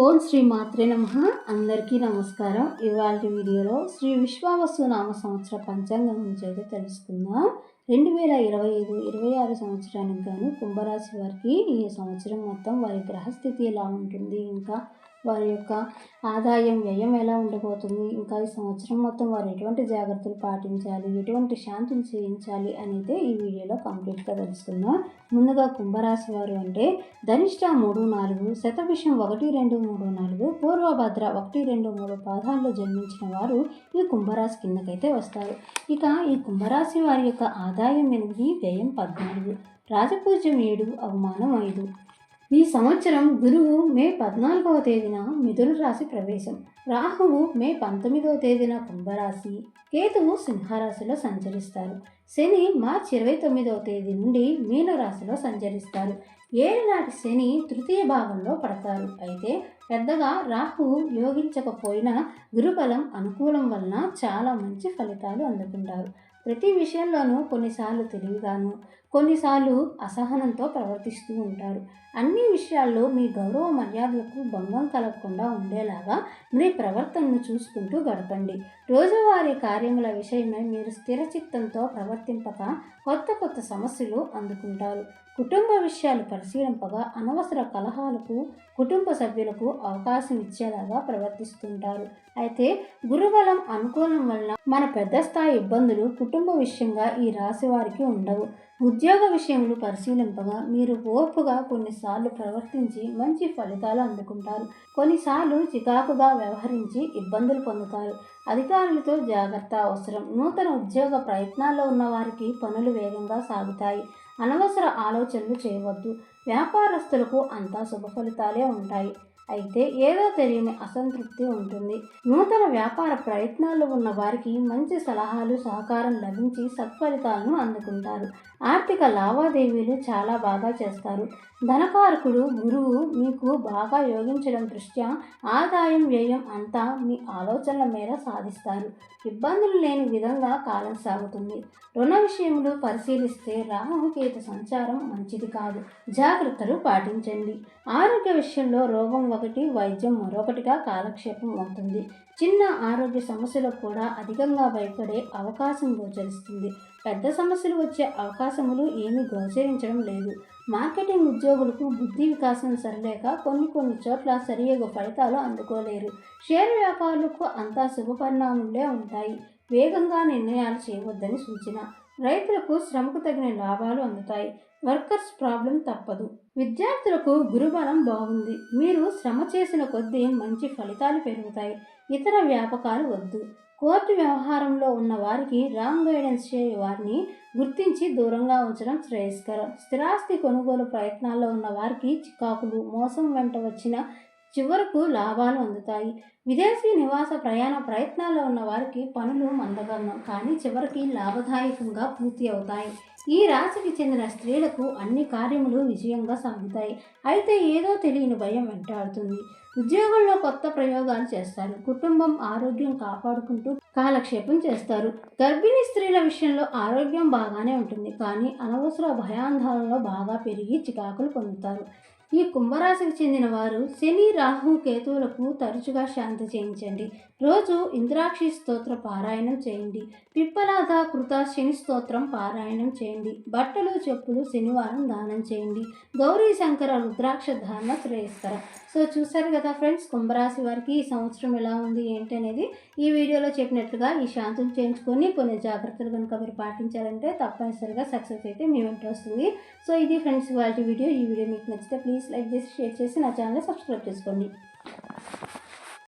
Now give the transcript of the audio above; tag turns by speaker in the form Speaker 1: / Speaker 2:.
Speaker 1: ఓం శ్రీ మాత్రే నమ. అందరికీ నమస్కారం. ఇవాళ వీడియోలో శ్రీ విశ్వావసు నామ సంవత్సర పంచాంగం నుంచి అయితే తెలుసుకుందాం. రెండు వేల ఇరవై ఐదు ఇరవై ఆరు సంవత్సరానికి గాను కుంభరాశి వారికి ఈ సంవత్సరం మొత్తం వారి గ్రహస్థితి ఎలా ఉంటుంది? ఇంకా వారి యొక్క ఆదాయం వ్యయం ఎలా ఉండబోతుంది? ఇంకా ఈ సంవత్సరం మొత్తం వారు ఎటువంటి జాగ్రత్తలు పాటించాలి? ఎటువంటి శాంతిని చేయించాలి అనేది ఈ వీడియోలో కంప్లీట్గా తెలుసుకుందాం. ముందుగా కుంభరాశి వారు అంటే ధనిష్ట మూడు నాలుగు శతవిషం ఒకటి రెండు మూడు నాలుగు పూర్వభద్ర ఒకటి రెండు మూడు పాదాల్లో జన్మించిన వారు ఈ కుంభరాశి కిందకైతే వస్తారు. ఇక ఈ కుంభరాశి వారి యొక్క ఆదాయం ఎనిమిది వ్యయం పద్నాలుగు రాజపూజ్యం ఏడు అవమానం ఐదు. ఈ సంవత్సరం గురువు మే పద్నాలుగవ తేదీన మిథున రాశి ప్రవేశం. రాహువు మే పంతొమ్మిదవ తేదీన కుంభరాశి. కేతువు సింహరాశిలో సంచరిస్తారు. శని మార్చి ఇరవై తొమ్మిదవ తేదీ నుండి మీనరాశిలో సంచరిస్తారు. ఏలినాటి శని తృతీయ భాగంలో పడతారు. అయితే పెద్దగా రాహువు యోగించకపోయినా గురుబలం అనుకూలం వలన చాలా మంచి ఫలితాలు అందుకుంటారు. ప్రతి విషయంలోనూ కొన్నిసార్లు తెలివిగాను కొన్నిసార్లు అసహనంతో ప్రవర్తిస్తూ ఉంటారు. అన్ని విషయాల్లో మీ గౌరవ మర్యాదలకు భంగం కలగకుండా ఉండేలాగా మీ ప్రవర్తనను చూసుకుంటూ గడపండి. రోజువారీ కార్యముల విషయమై మీరు స్థిరచిత్తంతో ప్రవర్తింపక కొత్త కొత్త సమస్యలు అందుకుంటారు. కుటుంబ విషయాలు పరిశీలింపగా అనవసర కలహాలకు కుటుంబ సభ్యులకు అవకాశం ఇచ్చేలాగా ప్రవర్తిస్తుంటారు. అయితే గురుబలం అనుకూలం వలన మన పెద్ద స్థాయి ఇబ్బందులు కుటుంబ విషయంగా ఈ రాశి వారికి ఉండవు. ఉద్యోగ విషయంలో పరిశీలింపగా మీరు ఓర్పుగా కొన్నిసార్లు ప్రవర్తించి మంచి ఫలితాలు అందుకుంటారు. కొన్నిసార్లు చికాకుగా వ్యవహరించి ఇబ్బందులు పొందుతారు. అధికారులతో జాగ్రత్త అవసరం. నూతన ఉద్యోగ ప్రయత్నాల్లో ఉన్న వారికి పనులు వేగంగా సాగుతాయి. అనవసర ఆలోచనలు చేయవద్దు. వ్యాపారస్తులకు అంతా శుభ ఫలితాలే ఉంటాయి. అయితే ఏదో తెలియని అసంతృప్తి ఉంటుంది. నూతన వ్యాపార ప్రయత్నాల్లో ఉన్న వారికి మంచి సలహాలు సహకారం లభించి సత్ఫలితాలను అందుకుంటారు. ఆర్థిక లావాదేవీలు చాలా బాగా చేస్తారు. ధనకారకుడు గురువు మీకు బాగా యోగించడం దృష్ట్యా ఆదాయం వ్యయం అంతా మీ ఆలోచనల మేర సాధిస్తారు. ఇబ్బందులు లేని విధంగా కాలం సాగుతుంది. రుణ విషయంలో పరిశీలిస్తే రాహుకేతు సంచారం మంచిది కాదు. జాగ్రత్తలు పాటించండి. ఆరోగ్య విషయంలో రోగం ఒకటి వైద్యం మరొకటిగా కాలక్షేపం అవుతుంది. చిన్న ఆరోగ్య సమస్యలకు కూడా అధికంగా భయపడే అవకాశం గోచరిస్తుంది. పెద్ద సమస్యలు వచ్చే అవకాశములు ఏమీ గోచరించడం లేదు. మార్కెటింగ్ ఉద్యోగులకు బుద్ధి వికాసం సరిలేక కొన్ని కొన్ని చోట్ల సరియగు ఫలితాలు అందుకోలేరు. షేర్ వ్యాపారులకు అంతా శుభ పరిణామాలే ఉంటాయి. వేగంగా నిర్ణయాలు చేయవద్దని సూచన. రైతులకు శ్రమకు తగిన లాభాలు అందుతాయి. వర్కర్స్ ప్రాబ్లం తప్పదు. విద్యార్థులకు గురుబలం బాగుంది. మీరు శ్రమ చేసిన కొద్దీ మంచి ఫలితాలు పెరుగుతాయి. ఇతర వ్యాపకాలు వద్దు. కోర్టు వ్యవహారంలో ఉన్న వారికి రాంగ్ గైడెన్స్ చేయే వారిని గుర్తించి దూరంగా ఉంచడం శ్రేయస్కరం. స్థిరాస్తి కొనుగోలు ప్రయత్నాల్లో ఉన్న వారికి చికాకులు మోసం వెంట వచ్చిన చివరకు లాభాలు అందుతాయి. విదేశీ నివాస ప్రయాణ ప్రయత్నాల్లో ఉన్న వారికి పనులు మందగలం కానీ చివరికి లాభదాయకంగా పూర్తి అవుతాయి. ఈ రాశికి చెందిన స్త్రీలకు అన్ని కార్యములు విజయంగా సాగుతాయి. అయితే ఏదో తెలియని భయం వెంటాడుతుంది. ఉద్యోగంలో కొత్త ప్రయోగాలు చేస్తారు. కుటుంబం ఆరోగ్యం కాపాడుకుంటూ కాలక్షేపం చేస్తారు. గర్భిణీ స్త్రీల విషయంలో ఆరోగ్యం బాగానే ఉంటుంది. కానీ అనవసర భయాందోళనలో బాగా పెరిగి చికాకులు పొందుతారు. ఈ కుంభరాశికి చెందిన వారు శని రాహు కేతువులకు తరచుగా శాంతి చేయించండి. రోజు ఇంద్రాక్షి స్తోత్ర పారాయణం చేయండి. పిప్పలాద కృత శని స్తోత్రం పారాయణం చేయండి. బట్టలు చెప్పులు శనివారం దానం చేయండి. గౌరీ శంకర రుద్రాక్ష ధారణ శ్రేయస్కర. సో చూసారు కదా ఫ్రెండ్స్ కుంభరాశి వారికి ఈ సంవత్సరం ఎలా ఉంది ఏంటి అనేది? ఈ వీడియోలో చెప్పినట్లుగా ఈ శాంతులు చేయించుకొని కొన్ని జాగ్రత్తలు కనుక మీరు పాటించాలంటే తప్పనిసరిగా సక్సెస్ అయితే మీ వెంట వస్తుంది. సో ఇది ఫ్రెండ్స్ వాళ్ళ వీడియో. ఈ వీడియో మీకు నచ్చితే ప్లీజ్ ప్లీజ్ లైక్ చేసి షేర్ చేసి నా ఛానల్ సబ్స్క్రైబ్ చేసుకోండి.